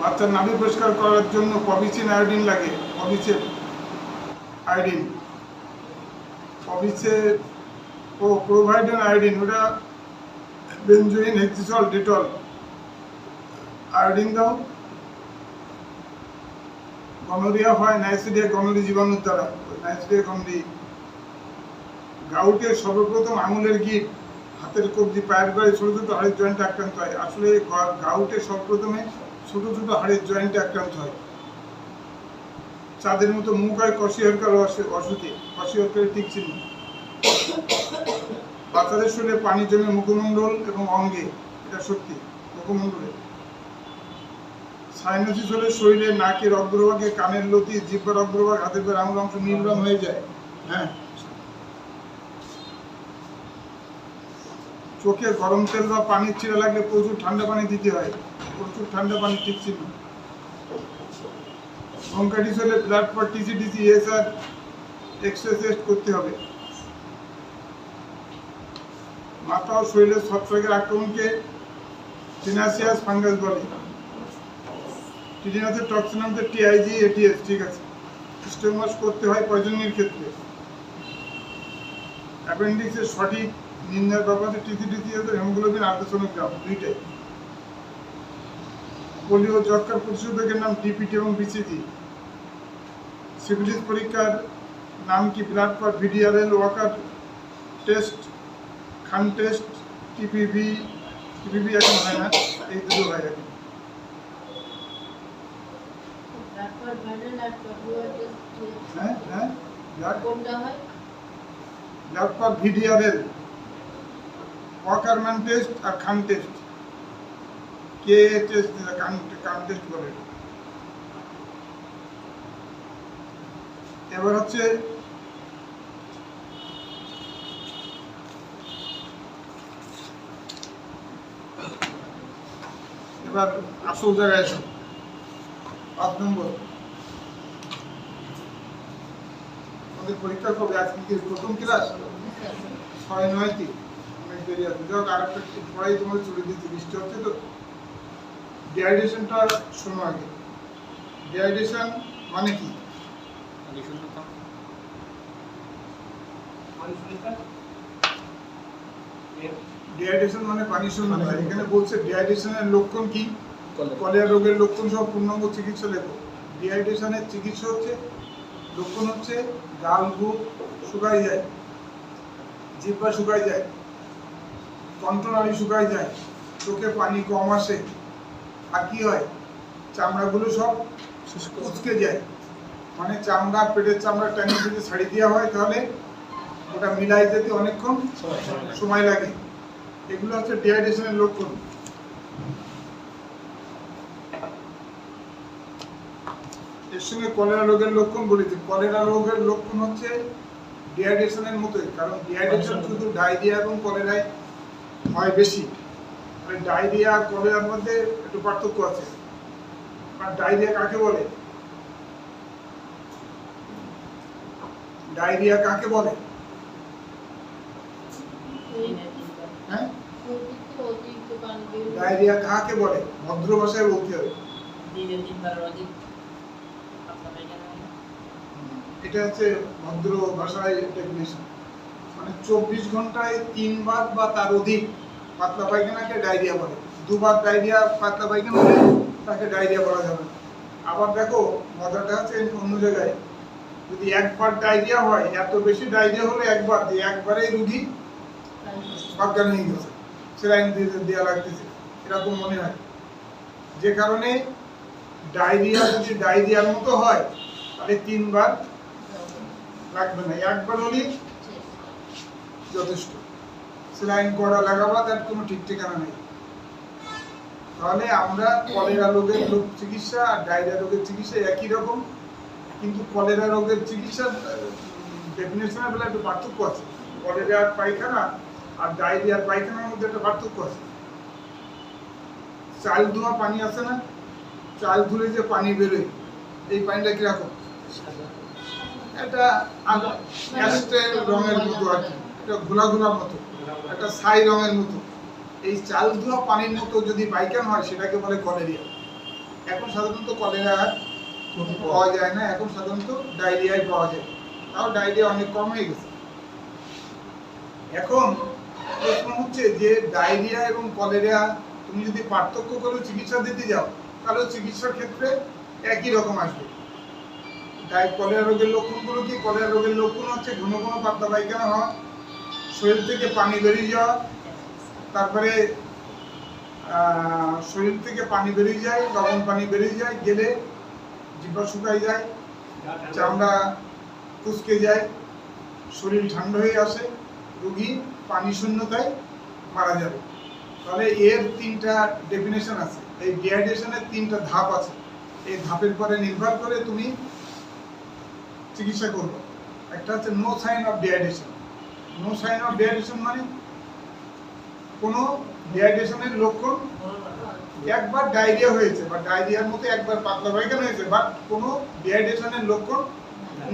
বাচ্চার নাভি পরিষ্কার করার জন্য পবিচিন আয়োডিন লাগে পবিচের আয়োডিন। পবিচে ও প্রোভাইডেন আয়োডিন, ওটা বেঞ্জোইন হেক্সিসল, ডেটল। আয়োডিন দাও। গনোরিয়া হয়, নাইসিডিয়া গনোরি জীবাণুর দ্বারা। নাইসিডিয়া গনোরি। গাউটের সর্বপ্রথম আঙুলের গিট, হাতের কবজি, পায়ের গোড়ায় ছোট ছোট হাড়ের জয়েন্টে আক্রান্ত হয়। আসলে গা- গাউটের সর্বপ্রথমে ছোট ছোট হাড়ের জয়েন্টে আক্রান্ত হয়। চাঁদের মতো মুখ হয় কষিহরকার অসুখে কষিহরকারের ঠিক চিহ্ন। বাচ্চাদের শরীরে পানি জমে মুখমণ্ডল এবং অঙ্গে। এটা সত্যি, মুখমণ্ডলে। সাইনোসিস হলে শরীরে নাকের অগ্রভাগে কানের লতি, জিব্বার অগ্রভাগ, হাতের আঙুল অংশ নীল হয়ে যায়। হ্যাঁ? চোখে গরম তেল বা পানির ছিঁড়া লাগলে প্রচুর ঠান্ডা পানি দিতে হয়। প্রচুর ঠান্ডা পানি ঠিক ছিল ব্রঙ্কাইটিস হলে blood for TC DC ESR X ray test করতে হবে। মাথা ও শরীরের ছত্রাকের আক্রমণকে টিনাসিয়াস ফাঙ্গাস বলে। টিটিনাসের টক্সিন হচ্ছে টিআইজি এটিএস ঠিক আছে। স্টোমাস করতে হয় পয়জনিংয়ের ক্ষেত্রে। অ্যাপেন্ডিক্সের সঠিক নির্ণয় ব্যাপারে টিসিডিসি এর হেমোগ্লোবিন আলট্রাসোনোগ্রাম দুইটাই। পোলিও যক্ষার প্রতিষেধকের নাম ডিপিটি এবং বিসিজি সিভিলিস পরীক্ষার নাম কি? Blood for VDRL Waker test Kahn test TPV TPV এখন হয় না এই দুটো হয় এখন হ্যাঁ হ্যাঁ ব্লাড কোনটা হয়? Blood for VDRL. Wassermann test R Kahn test কে টেস্ট কান কান টেস্ট করে? এবার হচ্ছে এবার আসল জায়গায় এসো পাঁচ নম্বর। আমাদের পরীক্ষা কবে? আজকে প্রথম ক্লাস ছয়, নয়, তিন। দেরি আছে। যাই হোক আরেকটা একটু তোমাদের চলে হচ্ছে তো ডিহাইড্রেশনটা শোনো আগে। ডিহাইড্রেশন মানে কি? ডিহাইড্রেশন মানে পানি এখানে বলছে ডিহাইড্রেশনের লক্ষণ কি? কলেরা। রোগের লক্ষণ সহ পূর্ণাঙ্গ চিকিৎসা লেখো। ডিহাইড্রেশনের চিকিৎসা হচ্ছে লক্ষণ হচ্ছে গাল বুক শুকাই যায় জিব্বা শুকাই যায়। কণ্ঠনালী শুকাই যায়। চোখে পানি কম আসে। আর কি হয়? চামড়াগুলো সব কুচকে যায়। মানে চামড়া, পেটের চামড়া টানি যদি ছাড়ি দেওয়া হয়, তাহলে ওটা মিলাই যেতে অনেকক্ষণ সময় লাগে। এগুলো হচ্ছে ডিহাইড্রেশনের লক্ষণ। এর সঙ্গে কলেরা রোগের লক্ষণ বলেছি কলেরা রোগের লক্ষণ হচ্ছে ডিহাইড্রেশনের মতোই। কারণ ডিহাইড্রেশন শুধু ডায়রিয়া এবং কলেরায় হয় বেশি। মানে ডায়রিয়া আর কলেরার মধ্যে একটু পার্থক্য আছে। আর ডায়রিয়া কাকে বলে? ডায়রিয়া কাকে বলে? হ্যাঁ? ডায়রিয়া কাকে বলে? ভদ্র ভাষায় বলতে হবে। এটা হচ্ছে ভদ্র ভাষায় ডেফিনেশন মানে চব্বিশ ঘন্টায় তিনবার বা তার অধিক পাতলা পায়খানাকে ডায়রিয়া বলে। দুবার ডায়রিয়া পাতলা পায়খানা তাকে ডায়রিয়া বলা যাবে। আবার দেখো মজাটা আছে অন্য জায়গায়, যদি একবার ডায়রিয়া হয়, এত বেশি ডায়রিয়া হলে একবার দিয়ে একবারেই রুগী অজ্ঞান হয়ে গেছে। সেলাইন দিয়ে দেওয়া লাগতেছে, এরকম মনে হয়। যে কারণে ডায়রিয়া যদি ডায়রিয়ার মতো হয়, তাহলে তিনবার লাগবে না। একবার হলেই যথেষ্ট। সেলাইন করা লাগাবা তার কোনো ঠিক ঠিকানা নেই। তাহলে আমরা কলেরা রোগের রোগ চিকিৎসা আর ডায়রিয়া রোগের চিকিৎসা একই রকম কিন্তু কলেরা রোগের চিকিৎসার ডেফিনেশনের বেলা একটু পার্থক্য আছে। কলেরার পায়খানা আর ডায়রিয়ার পায়খানার মধ্যে একটা পার্থক্য আছে। চাল ধোয়া পানি আছে না চাল ধুলে যে পানি বেরোয় এই পানিটা কীরকম? এটা রঙের মতো আর কি। এটা ঘোলা ঘোলা মতো একটা ছাই রঙের মতো। এই চাল ধোয়া পানির মতো যদি পায়খানা হয় সেটাকে বলে কলেরিয়া। এখন সাধারণত কলেরা পাওয়া যায় না এখন সাধারণত ডায়রিয়ায় পাওয়া যায়। তাও ডায়রিয়া অনেক কম হয়ে গেছে। এখন প্রশ্ন হচ্ছে যে ডায়রিয়া এবং কলেরিয়া তুমি যদি পার্থক্য করে চিকিৎসা দিতে যাও তাহলে চিকিৎসার ক্ষেত্রে একই রকম আসবে। ডাই কলেরা রোগের লক্ষণগুলো কি? কলেরা রোগের লক্ষণ হচ্ছে ঘন ঘন পাতলা পায়খানা হওয়া শরীর থেকে পানি বেরিয়ে যাওয়া, তারপরে শরীর থেকে পানি বেরিয়ে যায়, লবণ পানি বেরিয়ে যায়, গেলে জিব্বা শুকাই যায়, চামড়া কুচকে যায়, শরীর ঠান্ডা হয়ে আসে, রোগী পানি শূন্যতায় মারা যাবে। তাহলে এর তিনটা ডেফিনেশন আছে। এই ডিহাইড্রেশনের তিনটা ধাপ আছে। এই ধাপের পরে নির্ভর করে তুমি চিকিৎসা করবে। একটা হচ্ছে no sign of dehydration no sign of dehydration মানে কোনো ডিহাইড্রেশনের লক্ষণ একবার ডায়রিয়া হয়েছে, বা ডায়রিয়ার মতো একবার পাতলা পায়খানা হয়েছে বাট কোনো ডিহাইড্রেশনের লক্ষণ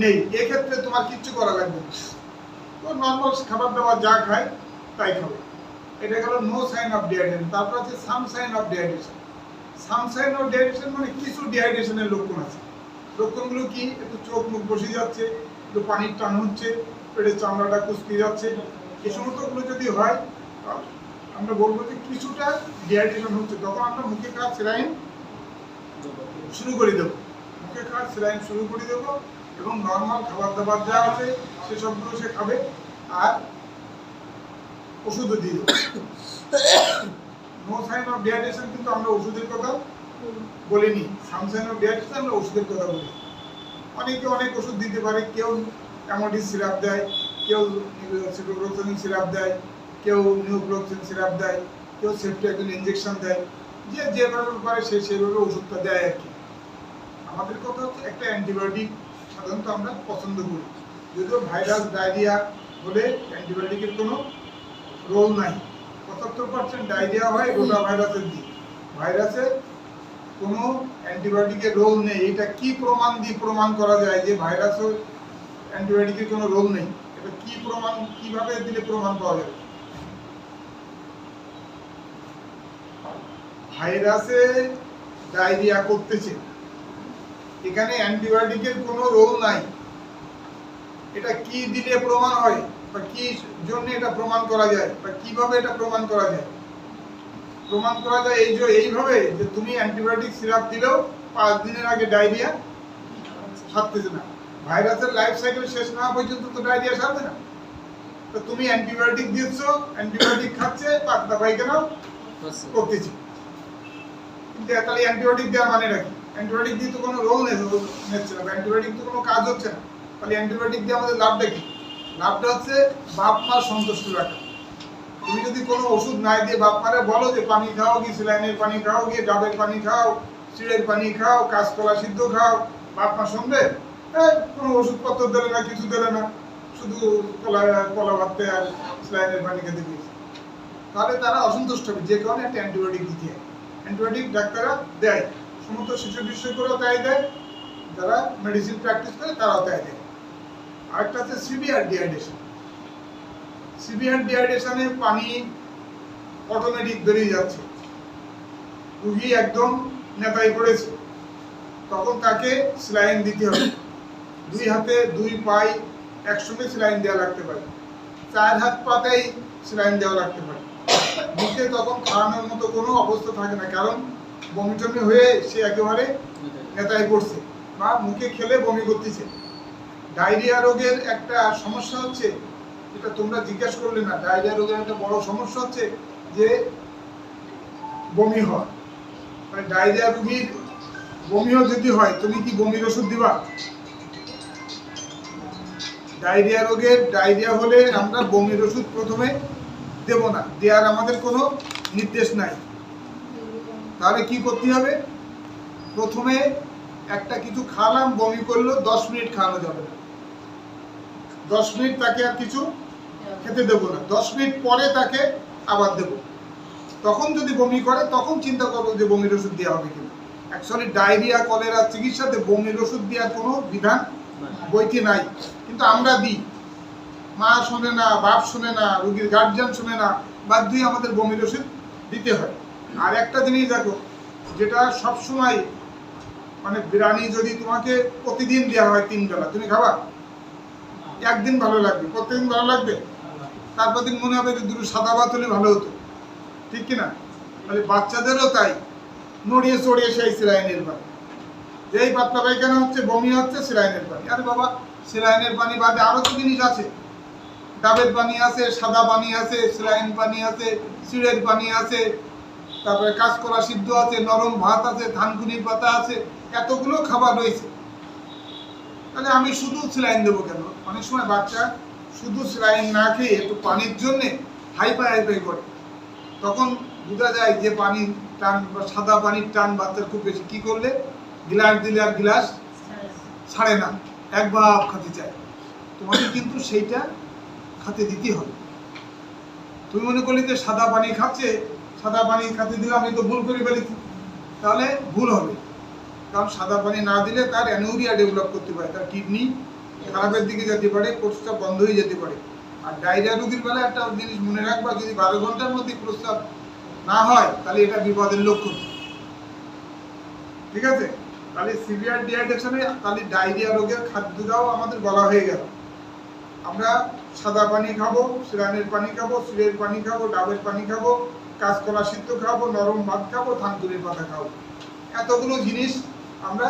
নেই। এক্ষেত্রে তোমার কিচ্ছু করা লাগবে তো নর্মাল খাবার দাবার যা খায়, তাই খাবে। এটা গেল নো সাইন অফ ডিহাইড্রেশন তারপর আছে some sign of dehydration some sign of dehydration মানে কিছু ডিহাইড্রেশনের লক্ষণ আছে। লক্ষণগুলো কি? একটু চোখ মুখ বসে যাচ্ছে, একটু পানির টান হচ্ছে পেটের চামড়াটা কুচকে যাচ্ছে। এই সমস্তগুলো যদি হয়, আমরা বলব যে কিছুটা ডিহাইড্রেশন হচ্ছে। তখন আমরা মুখে খাওয়া স্যালাইন শুরু করে দেবো। মুখে খাওয়া স্যালাইন শুরু করে দেবো এবং নর্মাল খাবার দাবার যা আছে সেসবগুলো সে খাবে আর ওষুধও দিয়ে দেবো। নো সাইন অফ ডিহাইড্রেশন কিন্তু আমরা ওষুধের কথা বলিনি। সাম সাইন অফ ডিহাইড্রেশন আমরা ওষুধের কথা বলি অনেকে অনেক ওষুধ দিতে পারে, কেউ অ্যামোডিস সিরাপ দেয়, কেউ সিটোক্লোক্সিন সিরাপ দেয়, কেউ নিউক্লোক্সিন সিরাপ দেয়, কেউ সেফটিয়াকিন ইঞ্জেকশন দেয়, যে যেভাবে পারে সে সেভাবে ওষুধটা দেয় আর কি। আমাদের কথা হচ্ছে একটা অ্যান্টিবায়োটিক সাধারণত আমরা পছন্দ করি। যদিও ভাইরাস, ডায়রিয়া হলে অ্যান্টিবায়োটিকের কোনো রোল নাই। পঁচাত্তর পার্সেন্ট ডায়রিয়া হয় রোটা ভাইরাসের দিক। ভাইরাসের কোনো অ্যান্টিবায়োটিকের রোল নেই। এটা কি প্রমাণ দিয়ে প্রমাণ করা যায় যে ভাইরাসের অ্যান্টিবায়োটিকের কোনো রোল নেই। এটা কি প্রমাণ কীভাবে দিলে প্রমাণ পাওয়া যাবে? ভাইরাসে ডায়রিয়া করতেছে। এখানে অ্যান্টিবায়োটিকের কোনো রোল নাই। এটা কি দিলে প্রমাণ হয়? বা কি জন্য এটা প্রমাণ করা যায়? বা কীভাবে এটা প্রমাণ করা যায়? প্রমাণ করা যায় এই যে এইভাবে যে তুমি অ্যান্টিবায়োটিক সিরাপ দিলেও পাঁচ দিনের আগে ডায়রিয়া সারতেছে না। ভাইরাসের লাইফ সাইকেল শেষ না পর্যন্ত তো ডায়রিয়া সারবে না। তো তুমি অ্যান্টিবায়োটিক দিচ্ছ অ্যান্টিবায়োটিক খাচ্ছে পাতলা পায়খানাও করতেছি। কিন্তু তাহলে অ্যান্টিবায়োটিক দেওয়া মানে রাখি অ্যান্টিবায়োটিক দিয়ে তো কোনো রোল নিচ্ছে না। অ্যান্টিবায়োটিক তো কোনো কাজ হচ্ছে না। তাহলে অ্যান্টিবায়োটিক দিয়ে আমাদের লাভটা কি? লাভটা হচ্ছে বাপ মা সন্তুষ্ট রাখা তুমি যদি কোনো ওষুধ না দিয়ে বাপ মারে বলো যে পানি খাও কি সিলাইনের পানি খাও কি ডাবের পানি খাও চিড়ের পানি খাও কাঁচকলা সিদ্ধ খাও। বাপ মা শুনবে? এই, কোনো ওষুধপত্র দিলে না, কিছু দিলে না, শুধু কলা কলা ভাবতে আর স্যালাইনের পানি খেতে দিয়েছে। তাহলে তারা অসন্তুষ্ট হবে, যে কারণে একটা অ্যান্টিবায়োটিক দিতে হয়। অ্যান্টিবায়োটিক ডাক্তাররা দেয়, সমস্ত শিশু বিশেষজ্ঞরাও তাই দেয়, যারা মেডিসিন প্র্যাকটিস করে তারাও তাই দেয়। আরেকটা আছে সিভিয়ার ডিহাইড্রেশন সিভিয়ার ডিহাইড্রেশনে পানি অটোমেটিক বেরিয়ে যাচ্ছে। রুগী একদম নেতাই করেছে তখন তাকে স্যালাইন দিতে হবে। দুই হাতে দুই পাই একসঙ্গে স্যালাইন দেওয়া লাগতে পারে। চার হাত পাতেই স্যালাইন দেওয়া লাগতে পারে। মুখে তখন খাওয়ানোর মতো কোনো অবস্থা থাকে না, কারণ বমি টমি হয়ে সে একেবারে নেতায় পড়ছে বা মুখে খেলে বমি করতেছে। ডায়রিয়া রোগের একটা সমস্যা হচ্ছে, এটা তোমরা জিজ্ঞাসা করলে না, ডায়রিয়া রোগের একটা বড় সমস্যা হচ্ছে যে বমি হয়। মানে ডায়রিয়া রোগীর বমিও যদি হয়, তুমি কি বমির ওষুধ দিবা? ডায়রিয়া রোগের ডায়রিয়া হলে আমরা বমির ওষুধ প্রথমে দেব না। দেওয়ার আমাদের কোনো নির্দেশ নাই। তাহলে কি করতে হবে? প্রথমে একটা কিছু খাওয়ালাম, বমি করল, দশ মিনিট খাওয়ানো যাবে না। দশ মিনিট তাকে আর কিছু খেতে দেবো না। দশ মিনিট পরে তাকে আবার দেব। তখন যদি বমি করে, তখন চিন্তা করব যে বমির ওষুধ দেওয়া হবে কিনা। অ্যাকচুয়ালি ডায়রিয়া, কলেরা, চিকিৎসাতে বমির ওষুধ দেওয়ার কোনো বিধান বইতে নাই। কিন্তু আমরা দিই। মা শোনে না, বাপ শোনে না, রুগীর গার্জিয়ান শোনে না বাধ্যই আমাদের বমির ওষুধ দিতে হয়। আর একটা জিনিস দেখো, যেটা সবসময় মানে বিরিয়ানি যদি তোমাকে প্রতিদিন দেওয়া হয় তিন বেলা, তুমি খাবা? একদিন ভালো লাগবে। প্রতিদিন ভালো লাগবে? তারপর দিন মনে হবে যে দুটো সাদা ভাত হলে ভালো হতো। ঠিক কিনা? মানে বাচ্চাদেরও তাই, নড়িয়ে চড়িয়ে সেই সিলাইনের পানি যেই পাতলা পায়খানা হচ্ছে, বমি হচ্ছে সিলাইনের পানি। আরে বাবা সিলাইনের পানি বাদে আরও তো জিনিস আছে। ডাবের পানি আছে, সাদা পানি আছে সিলাইন পানি আছে সিঁড়ের পানি আছে, তারপরে কাঁচকলা সিদ্ধ আছে, নরম ভাত আছে, ধানকুনির পাতা আছে, এতগুলো খাবার রয়েছে। তাহলে আমি শুধু স্যালাইন দেবো কেন? অনেক সময় বাচ্চা শুধু স্যালাইন না খেয়ে একটু পানির জন্যে হাইপাই হাইপাই করে। তখন বোঝা যায় যে পানি টান বা সাদা পানির টান বাচ্চার খুব বেশি। কী করলে? গ্লাস দিলে আর গ্লাস ছাড়ে না। এক ভাব খাতে চায়। তোমাকে কিন্তু সেইটা খাতে দিতে হবে। তুমি মনে করলে যে সাদা পানি খাচ্ছে সাদা পানি খাতে দিলে আমি তো ভুল করে ফেলেছি। তাহলে ভুল হবে। কারণ সাদা পানি না দিলে তার অ্যানোরিয়া ডেভেলপ করতে পারে তার কিডনি খারাপের দিকে যেতে পারে প্রস্রাব বন্ধ হয়ে যেতে পারে। আর ডায়রিয়া রোগীর বেলা একটা জিনিস মনে রাখবা যদি বারো ঘণ্টার মধ্যে প্রস্তাব না হয় তাহলে এটা বিপদের লক্ষণ। ঠিক আছে? তাহলে সিভিয়ার ডিহাইড্রেশনে, তাহলে ডায়রিয়া রোগের খাদ্যটাও আমাদের বলা হয়ে গেল। আমরা সাদা পানি খাব সিরানের পানি খাব, সিরের পানি খাব, ডাবের পানি খাব, কাঁচকলা সিদ্ধ খাব, নরম ভাত খাব, থানকুনির পাতা খাব। এতগুলো জিনিস আমরা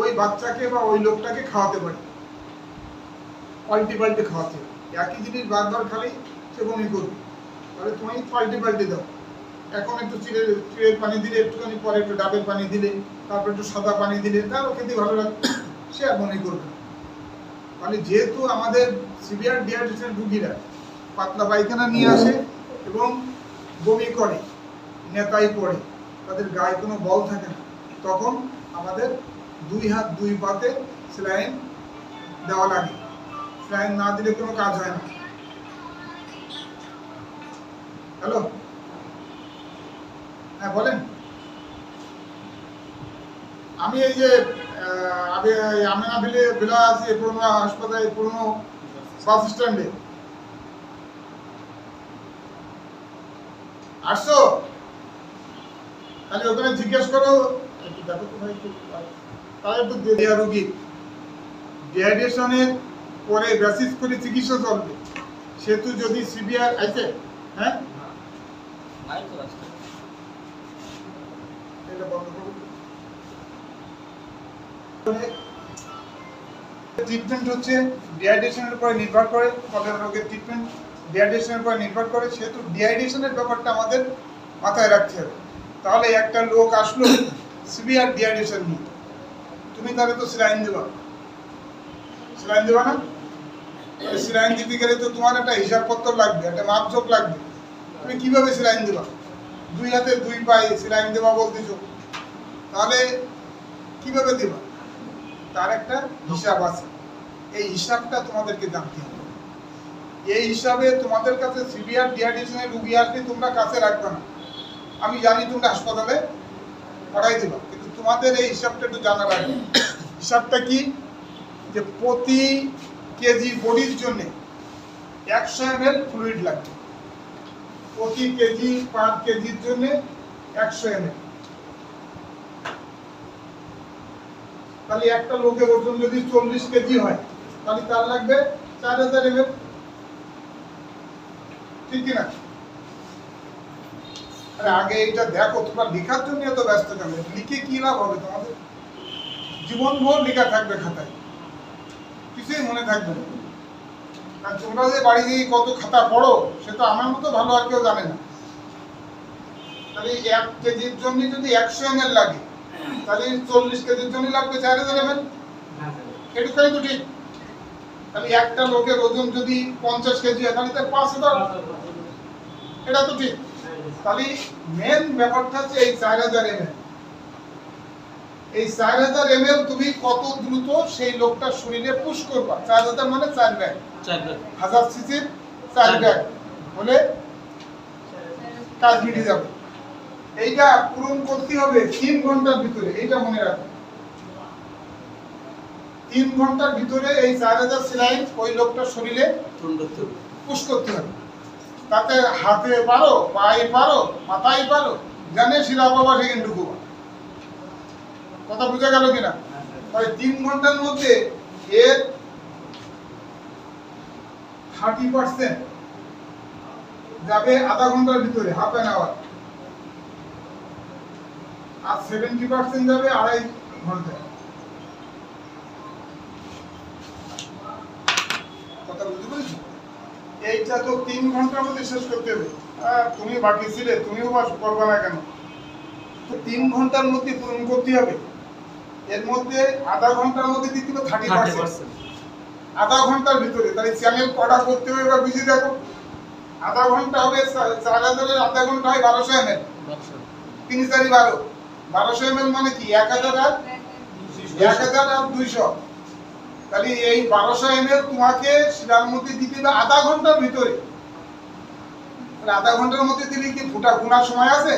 ওই বাচ্চাকে বা ওই লোকটাকে খাওয়াতে পারি। পাল্টি পাল্টে খাওয়াতে একই জিনিস বারবার খালি সে বমি করবে। তাহলে তুমি পাল্টি পাল্টে দাও। এখন একটু চিড়ের চিড়ের পানি দিলে, একটুখানি পরে একটু ডাবের পানি দিলে তারপর একটু সাদা পানি দিলে তারও খেতে ভালো লাগবে সে আর মনে করবে। মানে যেহেতু আমাদের সিভিয়ার ডিহাইড্রেশন রুগীরা পাতলা পায়খানা নিয়ে আসে এবং বমি করে নেতাই পড়ে তাদের গায়ে কোনো বল থাকে না তখন আমাদের দুই হাত দুই পাতে স্যালাইন দেওয়া লাগে। স্যালাইন না দিলে কোনো কাজ হয় না। হ্যালো? হ্যাঁ বলেন। আমি এই যে আগে এই ভিলে ভিলা আছে পুরনো হাসপাতালে পুরনো বাস স্ট্যান্ডে। আসছো? তাহলে ওখানে জিজ্ঞেস করো। তাহলে একটু দেয়া রোগী ডিহাইড্রেশনের পরে বেসিস করে চিকিৎসা চলবে। সেহেতু যদি সিভিয়ার আছে? হ্যাঁ ভাই তো আসছে এটা বন্ধ করো ট্রিটমেন্ট হচ্ছে ডিহাইড্রেশনের উপরে নির্ভর করে কলেরা রোগের ট্রিটমেন্ট ডিহাইড্রেশনের উপরে নির্ভর করে, সেহেতু ডিহাইড্রেশনের ব্যাপারটা আমাদের মাথায় রাখতে হবে। তাহলে একটা লোক আসলো সিভিয়ার ডিহাইড্রেশন নিয়ে। তুমি তাহলে তো স্যালাইন দেবা। স্যালাইন দেবা না? স্যালাইন দিতে গেলে তো তোমার একটা হিসাবপত্র লাগবে, একটা মাপঝোক লাগবে। তুমি কীভাবে স্যালাইন দেবা? দুই হাতে দুই পায়ে স্যালাইন দেবা বলতেছো। তাহলে কীভাবে দেবা? তার একটা হিসাব আছে। এই হিসাবটা তোমাদেরকে জানতে হবে। এই হিসাবে তোমাদের কাছে সিভিয়ার ডিহাইড্রেশনের রুগী আসলে তোমরা কাছে রাখবে না। আমি জানি তোমরা হাসপাতালে পাঠাই দেবা, কিন্তু তোমাদের এই হিসাবটা একটু জানা লাগবে হিসাবটা কি? যে প্রতি কেজি বডির জন্য একশো এম এল ফ্লুইড লাগবে। প্রতি কেজি পার কেজির জন্য একশো এম এল তাহলে একটা লোকের ওজন যদি চল্লিশ কেজি হয়, তাহলে তার লাগবে চার হাজার এম ঠিক কিনা? আরে আগে এটা দেখো, তোমরা লেখার জন্য এত ব্যস্ত কেন? লিখে কি লাভ হবে তোমাদের? জীবনভর লেখা থাকবে খাতায়। কিছুই মনে থাকবে না। আর তোমরা যে বাড়ি গিয়ে কত খাতা পড়ো, সে তো আমার মতো ভালো আর কেউ জানে না। তাহলে এক কেজির জন্য যদি একশো এম লাগে তাহলে চল্লিশ কেজির জন্য লাগবে চার হাজার এম এল এটুখানি তো ঠিক। তাহলে একটা লোকের ওজন যদি পঞ্চাশ কেজি হয় তাহলে তার পাঁচ হাজার। এটা তো ঠিক। তাহলে মেন ব্যাপারটা হচ্ছে এই চার হাজার এম এই চার হাজার এম তুমি কত দ্রুত সেই লোকটার শরীরে পুশ করবা? চার হাজার মানে চার ব্যাগ হাজার সিসির চার ব্যাগ হলে কাজ মিটে যাবে। এইটা পূরণ করতে হবে তিন ঘণ্টার ভিতরে এইটা মনে রাখো। তিন ঘণ্টার ভিতরে এই চার হাজার সিলাইন ওই লোকটার শরীরে পুশ করতে হবে। তাতে হাতে পারো পায়ে পারো মাথায় পারো জানে শিরা বাবা সেকেন্ড ঢুকুবা কথা বোঝা গেল কিনা? তাই তিন ঘণ্টার মধ্যে এর থার্টি পার্সেন্ট যাবে আধা ঘণ্টার ভিতরে হাফ অ্যান আওয়ার। আর সেভেন্টি পার্সেন্ট যাবে আড়াই ঘন্টায় কথা বুঝতে পেরেছ? এইটা তো তিন ঘণ্টার মধ্যে শেষ করতে হবে। তুমি বাকি ছিলে তুমিও বাস করবে না কেন? তো তিন ঘণ্টার মধ্যে পূরণ করতে হবে। এর মধ্যে আধা ঘণ্টার মধ্যে দিতে হবে থার্টি পার্সেন্ট আধা ঘণ্টার ভিতরে তাহলে চ্যানেল কটা করতে হবে এবার বুঝে দেখো। আধা ঘণ্টা হবে চার হাজারের আধা ঘণ্টা হয় বারোশো এম এল তিন চারি বারো। বারোশো এম মানে কি? এক হাজার আর? এক হাজার আর দুইশো। তাহলে এই বারোশো এম তোমাকে শিলার মধ্যে দিতে হবে আধা ঘণ্টার ভিতরে। আধা ঘণ্টার মধ্যে দিলে কি ফুটা গুনার সময় আছে?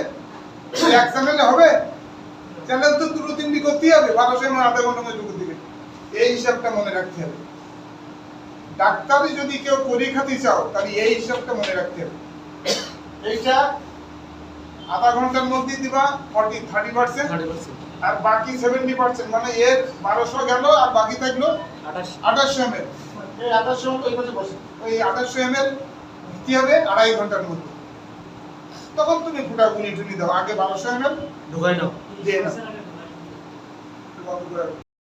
এক চ্যানেলে হবে? চ্যানেল তো দুটো তিনটি করতেই হবে। বারোশো এম আধা ঘণ্টার মধ্যে ঢুকে দিবে এই হিসাবটা মনে রাখতে হবে। ডাক্তারি যদি কেউ পরীক্ষাতে চাও, তাহলে এই হিসাবটা মনে রাখতে হবে। এইটা আধা ঘণ্টার মধ্যে দিবা ফর্টি থার্টি পার্সেন্ট আর বাকি সেভেন্টি পার্সেন্ট মানে এর বারোশো গেল আর বাকি থাকল আঠাশ। আঠাশশো এম এল এই আঠাশশো ওই পাশে বসে। ওই আঠাশশো এম এল কি হবে আড়াই ঘণ্টার মধ্যে। তখন তুমি ফুটা গুলি টুনি দাও। আগে বারোশো এম এল ঢুকাই নাও। দিয়ে নাও।